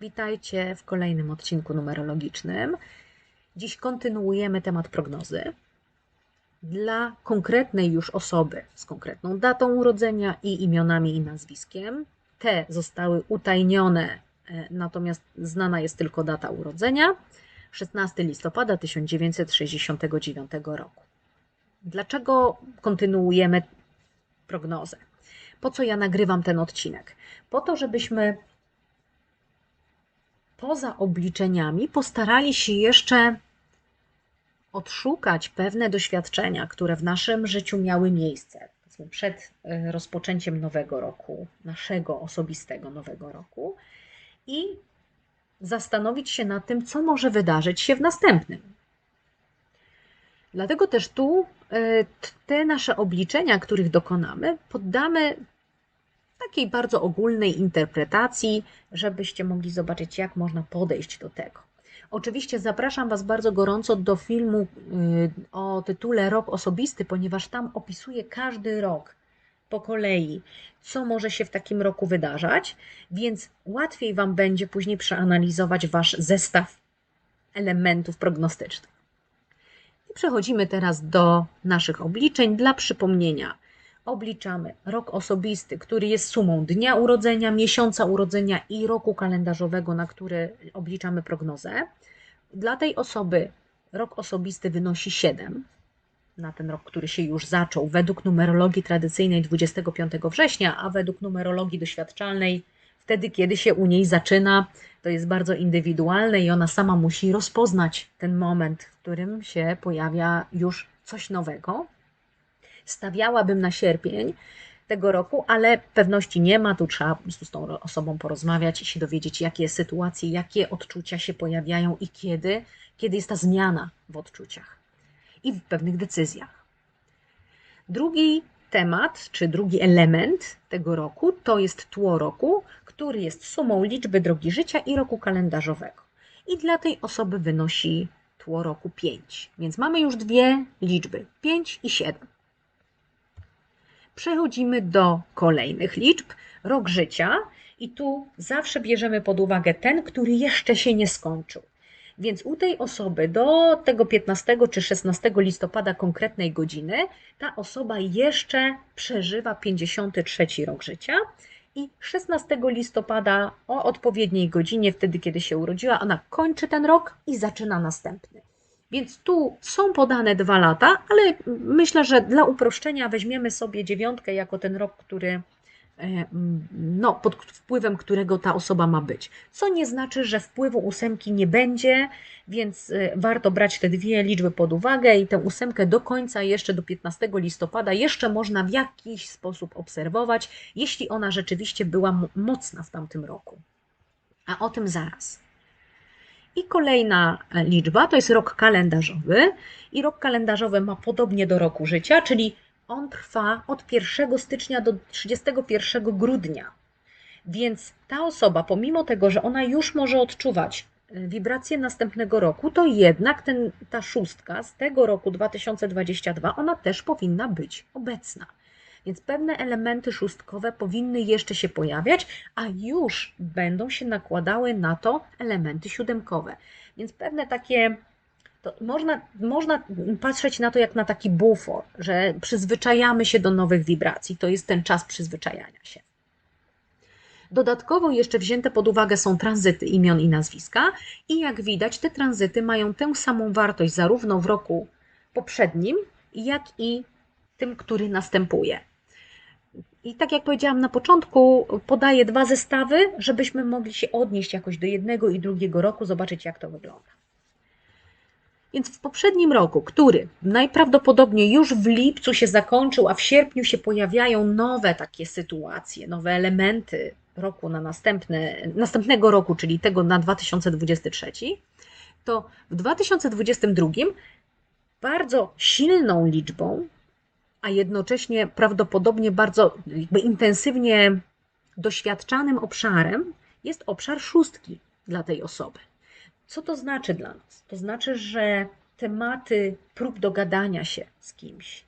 Witajcie w kolejnym odcinku numerologicznym. Dziś kontynuujemy temat prognozy dla konkretnej już osoby z konkretną datą urodzenia i imionami i nazwiskiem. Te zostały utajnione, e, natomiast znana jest tylko data urodzenia 16 listopada 1969 roku. Dlaczego kontynuujemy prognozę? Po co ja nagrywam ten odcinek? Po to, żebyśmy poza obliczeniami postarali się jeszcze odszukać pewne doświadczenia, które w naszym życiu miały miejsce przed e, rozpoczęciem nowego roku, naszego osobistego nowego roku i zastanowić się nad tym, co może wydarzyć się w następnym. Dlatego też tu e, te nasze obliczenia, których dokonamy, poddamy takiej bardzo ogólnej interpretacji, żebyście mogli zobaczyć, jak można podejść do tego. Oczywiście zapraszam Was bardzo gorąco do filmu y, o tytule Rok Osobisty, ponieważ tam opisuję każdy rok po kolei, co może się w takim roku wydarzać, więc łatwiej Wam będzie później przeanalizować Wasz zestaw elementów prognostycznych. I przechodzimy teraz do naszych obliczeń. Dla przypomnienia, obliczamy rok osobisty, który jest sumą dnia urodzenia, miesiąca urodzenia i roku kalendarzowego, na który obliczamy prognozę. Dla tej osoby rok osobisty wynosi 7 na ten rok, który się już zaczął, według numerologii tradycyjnej 25 września, a według numerologii doświadczalnej wtedy, kiedy się u niej zaczyna, to jest bardzo indywidualne i ona sama musi rozpoznać ten moment, w którym się pojawia już coś nowego stawiałabym na sierpień tego roku, ale pewności nie ma. Tu trzeba po prostu z tą osobą porozmawiać i się dowiedzieć, jakie sytuacje, jakie odczucia się pojawiają i kiedy, kiedy jest ta zmiana w odczuciach i w pewnych decyzjach. Drugi temat, czy drugi element tego roku to jest tło roku, który jest sumą liczby drogi życia i roku kalendarzowego. I dla tej osoby wynosi tło roku 5. Więc mamy już dwie liczby 5 i 7. Przechodzimy do kolejnych liczb. Rok życia i tu zawsze bierzemy pod uwagę ten, który jeszcze się nie skończył. Więc u tej osoby do tego 15 czy 16 listopada konkretnej godziny ta osoba jeszcze przeżywa 53 rok życia i 16 listopada o odpowiedniej godzinie, wtedy kiedy się urodziła, ona kończy ten rok i zaczyna następny. Więc tu są podane dwa lata, ale myślę, że dla uproszczenia weźmiemy sobie dziewiątkę jako ten rok, który e, no, pod wpływem którego ta osoba ma być. Co nie znaczy, że wpływu ósemki nie będzie, więc e, warto brać te dwie liczby pod uwagę i tę ósemkę do końca, jeszcze do 15 listopada, jeszcze można w jakiś sposób obserwować, jeśli ona rzeczywiście była mocna w tamtym roku. A o tym zaraz. I kolejna e, liczba to jest rok kalendarzowy. I rok kalendarzowy ma podobnie do roku życia, czyli on trwa od 1 stycznia do 31 grudnia. Więc ta osoba, pomimo tego, że ona już może odczuwać e, wibracje następnego roku, to jednak ten, ta szóstka z tego roku 2022, ona też powinna być obecna. Więc pewne elementy szóstkowe powinny jeszcze się pojawiać, a już będą się nakładały na to elementy siódemkowe. Więc pewne takie to można, można patrzeć na to jak na taki bufor, że przyzwyczajamy się do nowych wibracji. To jest ten czas przyzwyczajania się. Dodatkowo jeszcze wzięte pod uwagę są tranzyty imion i nazwiska, i jak widać, te tranzyty mają tę samą wartość zarówno w roku poprzednim, jak i tym, który następuje. I tak jak powiedziałam na początku, podaję dwa zestawy, żebyśmy mogli się odnieść jakoś do jednego i drugiego roku, zobaczyć jak to wygląda. Więc w poprzednim roku, który najprawdopodobniej już w lipcu się zakończył, a w sierpniu się pojawiają nowe takie sytuacje, nowe elementy roku na następne, następnego roku, czyli tego na 2023, to w 2022 bardzo silną liczbą a jednocześnie prawdopodobnie bardzo intensywnie doświadczanym obszarem jest obszar szóstki dla tej osoby. Co to znaczy dla nas? To znaczy, że tematy prób dogadania się z kimś,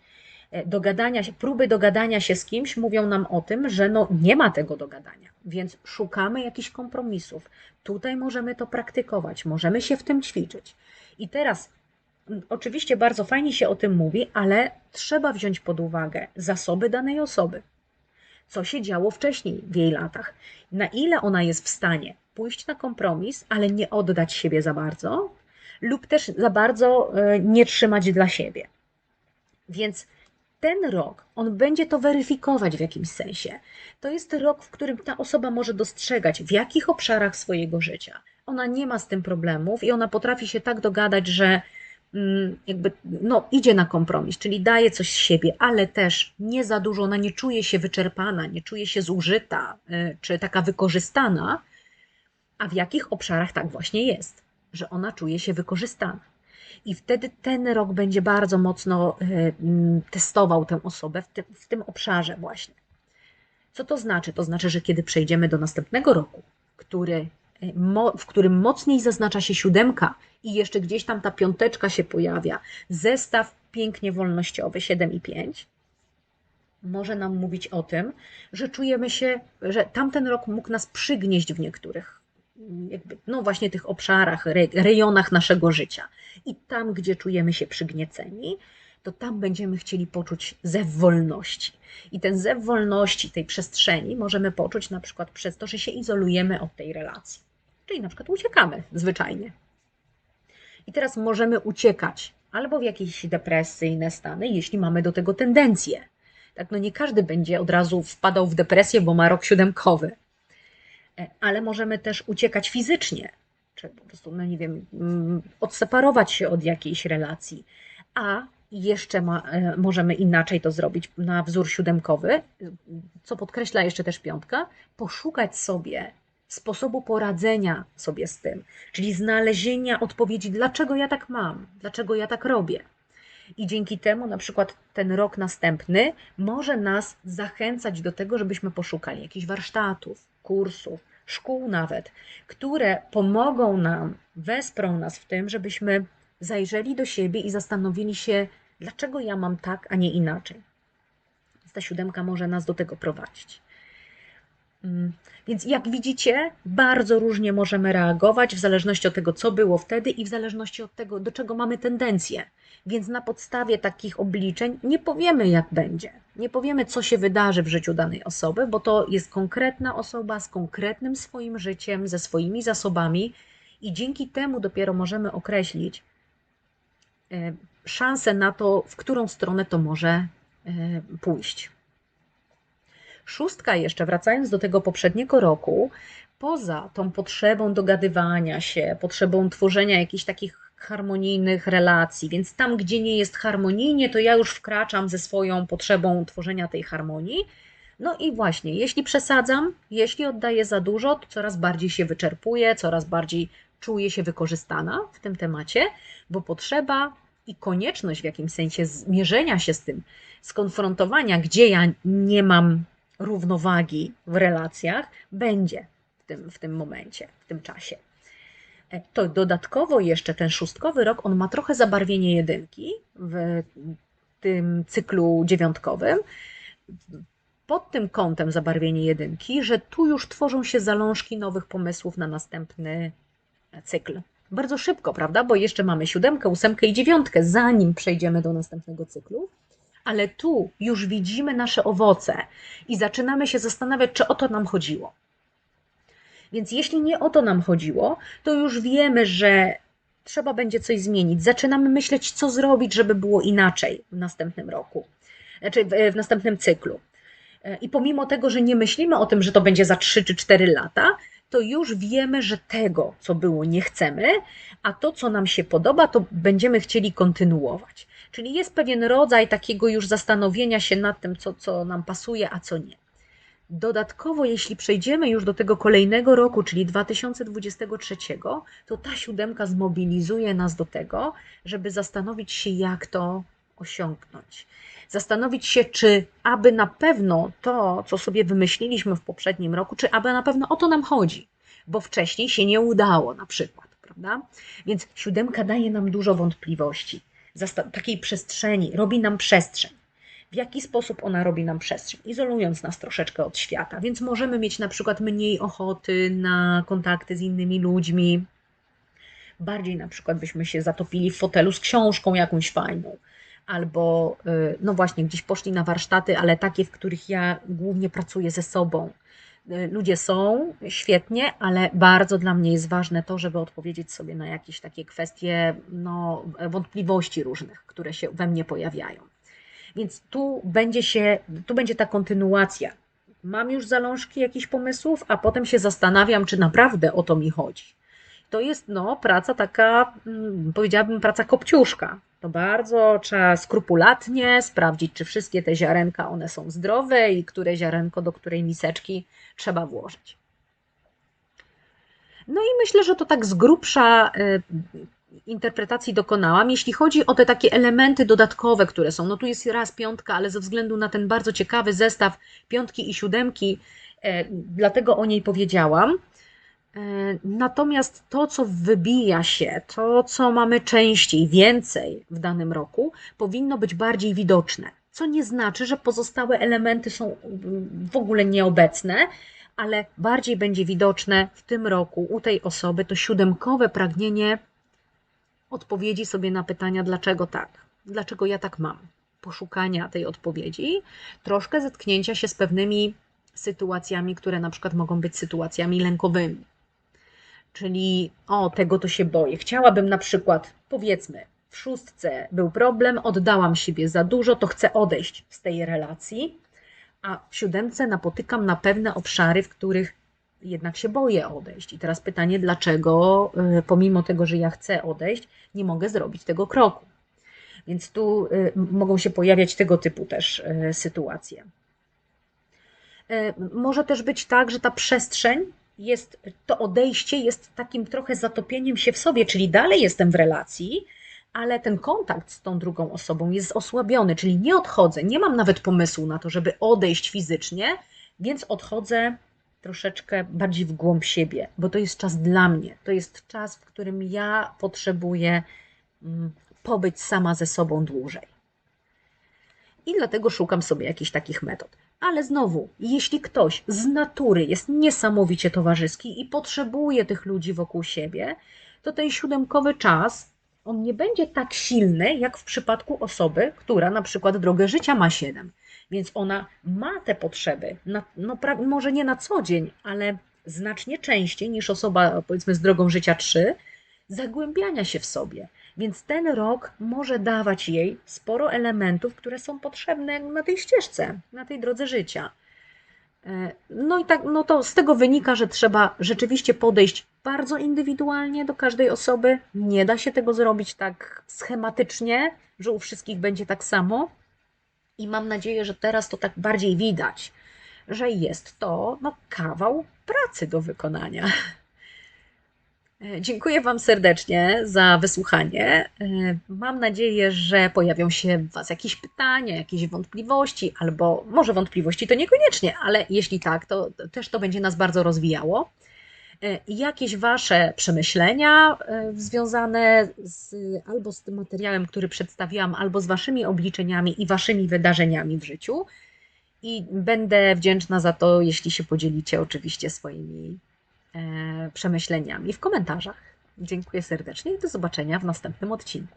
e, dogadania się, próby dogadania się z kimś mówią nam o tym, że no nie ma tego dogadania, więc szukamy jakichś kompromisów. Tutaj możemy to praktykować, możemy się w tym ćwiczyć. I teraz oczywiście bardzo fajnie się o tym mówi, ale trzeba wziąć pod uwagę zasoby danej osoby. Co się działo wcześniej w jej latach, na ile ona jest w stanie pójść na kompromis, ale nie oddać siebie za bardzo, lub też za bardzo e, nie trzymać dla siebie. Więc ten rok, on będzie to weryfikować w jakimś sensie. To jest rok, w którym ta osoba może dostrzegać, w jakich obszarach swojego życia ona nie ma z tym problemów i ona potrafi się tak dogadać, że jakby no, idzie na kompromis, czyli daje coś z siebie, ale też nie za dużo, ona nie czuje się wyczerpana, nie czuje się zużyta e, czy taka wykorzystana, a w jakich obszarach tak właśnie jest, że ona czuje się wykorzystana. I wtedy ten rok będzie bardzo mocno e, testował tę osobę w tym, w tym obszarze właśnie. Co to znaczy? To znaczy, że kiedy przejdziemy do następnego roku, który, w którym mocniej zaznacza się siódemka i jeszcze gdzieś tam ta piąteczka się pojawia, zestaw pięknie wolnościowy 7 i 5, może nam mówić o tym, że czujemy się, że tamten rok mógł nas przygnieść w niektórych jakby, no właśnie tych obszarach, rejonach naszego życia. I tam, gdzie czujemy się przygnieceni, to tam będziemy chcieli poczuć zew wolności. I ten zew wolności, tej przestrzeni możemy poczuć na przykład przez to, że się izolujemy od tej relacji. Czyli na przykład uciekamy zwyczajnie. I teraz możemy uciekać albo w jakieś depresyjne stany, jeśli mamy do tego tendencję. Tak, no nie każdy będzie od razu wpadał w depresję, bo ma rok siódemkowy E, ale możemy też uciekać fizycznie, czy po prostu, no nie wiem, mm, odseparować się od jakiejś relacji, a jeszcze ma, e, możemy inaczej to zrobić na wzór siódemkowy, co podkreśla jeszcze też piątka, poszukać sobie sposobu poradzenia sobie z tym, czyli znalezienia odpowiedzi, dlaczego ja tak mam, dlaczego ja tak robię. I dzięki temu na przykład ten rok następny może nas zachęcać do tego, żebyśmy poszukali jakichś warsztatów, kursów, szkół nawet, które pomogą nam, wesprą nas w tym, żebyśmy zajrzeli do siebie i zastanowili się, dlaczego ja mam tak, a nie inaczej. ta siódemka może nas do tego prowadzić. Mm, więc jak widzicie, bardzo różnie możemy reagować w zależności od tego, co było wtedy i w zależności od tego, do czego mamy tendencję. Więc na podstawie takich obliczeń nie powiemy, jak będzie. Nie powiemy, co się wydarzy w życiu danej osoby, bo to jest konkretna osoba z konkretnym swoim życiem, ze swoimi zasobami, i dzięki temu dopiero możemy określić e, szansę na to, w którą stronę to może e, pójść. Szóstka jeszcze, wracając do tego poprzedniego roku, poza tą potrzebą dogadywania się, potrzebą tworzenia jakichś takich harmonijnych relacji, więc tam, gdzie nie jest harmonijnie, to ja już wkraczam ze swoją potrzebą tworzenia tej harmonii. No i właśnie, jeśli przesadzam, jeśli oddaję za dużo, to coraz bardziej się wyczerpuję, coraz bardziej czuję się wykorzystana w tym temacie, bo potrzeba i konieczność w jakimś sensie zmierzenia się z tym, skonfrontowania, gdzie ja nie mam równowagi w relacjach, będzie w tym, w tym momencie, w tym czasie. E, to dodatkowo jeszcze ten szóstkowy rok, on ma trochę zabarwienie jedynki w tym cyklu dziewiątkowym. Pod tym kątem zabarwienie jedynki, że tu już tworzą się zalążki nowych pomysłów na następny cykl. Bardzo szybko, prawda? Bo jeszcze mamy siódemkę, ósemkę i dziewiątkę, zanim przejdziemy do następnego cyklu. Ale tu już widzimy nasze owoce i zaczynamy się zastanawiać, czy o to nam chodziło. Więc jeśli nie o to nam chodziło, to już wiemy, że trzeba będzie coś zmienić. Zaczynamy myśleć, co zrobić, żeby było inaczej w następnym roku, znaczy w, następnym cyklu. I pomimo tego, że nie myślimy o tym, że to będzie za 3 czy 4 lata, to już wiemy, że tego, co było, nie chcemy, a to, co nam się podoba, to będziemy chcieli kontynuować. Czyli jest pewien rodzaj takiego już zastanowienia się nad tym, co, co nam pasuje, a co nie. Dodatkowo, jeśli przejdziemy już do tego kolejnego roku, czyli 2023, to ta siódemka zmobilizuje nas do tego, żeby zastanowić się, jak to osiągnąć. Zastanowić się, czy aby na pewno to, co sobie wymyśliliśmy w poprzednim roku, czy aby na pewno o to nam chodzi, bo wcześniej się nie udało, na przykład, prawda? Więc siódemka daje nam dużo wątpliwości, takiej przestrzeni, robi nam przestrzeń w jaki sposób ona robi nam przestrzeń, izolując nas troszeczkę od świata. Więc możemy mieć na przykład mniej ochoty na kontakty z innymi ludźmi. Bardziej na przykład byśmy się zatopili w fotelu z książką jakąś fajną. Albo, y, no właśnie, gdzieś poszli na warsztaty, ale takie, w których ja głównie pracuję ze sobą. Y, ludzie są świetnie, ale bardzo dla mnie jest ważne to, żeby odpowiedzieć sobie na jakieś takie kwestie no, wątpliwości różnych, które się we mnie pojawiają. Więc tu będzie się, tu będzie ta kontynuacja. Mam już zalążki jakichś pomysłów, a potem się zastanawiam, czy naprawdę o to mi chodzi. To jest no, praca taka, mm, powiedziałabym, praca kopciuszka. To bardzo trzeba skrupulatnie sprawdzić, czy wszystkie te ziarenka one są zdrowe i które ziarenko do której miseczki trzeba włożyć. No i myślę, że to tak z grubsza y, interpretacji dokonałam. Jeśli chodzi o te takie elementy dodatkowe, które są, no tu jest raz piątka, ale ze względu na ten bardzo ciekawy zestaw piątki i siódemki, e, dlatego o niej powiedziałam. E, natomiast to, co wybija się, to, co mamy częściej, więcej w danym roku, powinno być bardziej widoczne. Co nie znaczy, że pozostałe elementy są w ogóle nieobecne, ale bardziej będzie widoczne w tym roku u tej osoby to siódemkowe pragnienie odpowiedzi sobie na pytania, dlaczego tak, dlaczego ja tak mam, poszukania tej odpowiedzi, troszkę zetknięcia się z pewnymi sytuacjami, które na przykład mogą być sytuacjami lękowymi. Czyli o, tego to się boję. Chciałabym na przykład, powiedzmy, w szóstce był problem, oddałam siebie za dużo, to chcę odejść z tej relacji, a w siódemce napotykam na pewne obszary, w których jednak się boję odejść. I teraz pytanie, dlaczego, y, pomimo tego, że ja chcę odejść, nie mogę zrobić tego kroku. Więc tu y, mogą się pojawiać tego typu też y, sytuacje. Może też być tak, że ta przestrzeń jest, to odejście jest takim trochę zatopieniem się w sobie, czyli dalej jestem w relacji, ale ten kontakt z tą drugą osobą jest osłabiony, czyli nie odchodzę, nie mam nawet pomysłu na to, żeby odejść fizycznie, więc odchodzę troszeczkę bardziej w głąb siebie, bo to jest czas dla mnie. To jest czas, w którym ja potrzebuję mm, pobyć sama ze sobą dłużej. I dlatego szukam sobie jakichś takich metod. Ale znowu, jeśli ktoś z natury jest niesamowicie towarzyski i potrzebuje tych ludzi wokół siebie, to ten siódemkowy czas on nie będzie tak silny, jak w przypadku osoby, która na przykład drogę życia ma 7. Więc ona ma te potrzeby, na, no, może nie na co dzień, ale znacznie częściej niż osoba, powiedzmy, z drogą życia 3, zagłębiania się w sobie. Więc ten rok może dawać jej sporo elementów, które są potrzebne na tej ścieżce, na tej drodze życia. E, no i tak, no to z tego wynika, że trzeba rzeczywiście podejść bardzo indywidualnie do każdej osoby. Nie da się tego zrobić tak schematycznie, że u wszystkich będzie tak samo. I mam nadzieję, że teraz to tak bardziej widać, że jest to no, kawał pracy do wykonania. E, dziękuję Wam serdecznie za wysłuchanie. E, mam nadzieję, że pojawią się w Was jakieś pytania, jakieś wątpliwości, albo może wątpliwości to niekoniecznie, ale jeśli tak, to też to będzie nas bardzo rozwijało. E, jakieś Wasze przemyślenia związane z, albo z tym materiałem, który przedstawiłam, albo z Waszymi obliczeniami i Waszymi wydarzeniami w życiu. I będę wdzięczna za to, jeśli się podzielicie oczywiście swoimi przemyśleniami w komentarzach. Dziękuję serdecznie i do zobaczenia w następnym odcinku.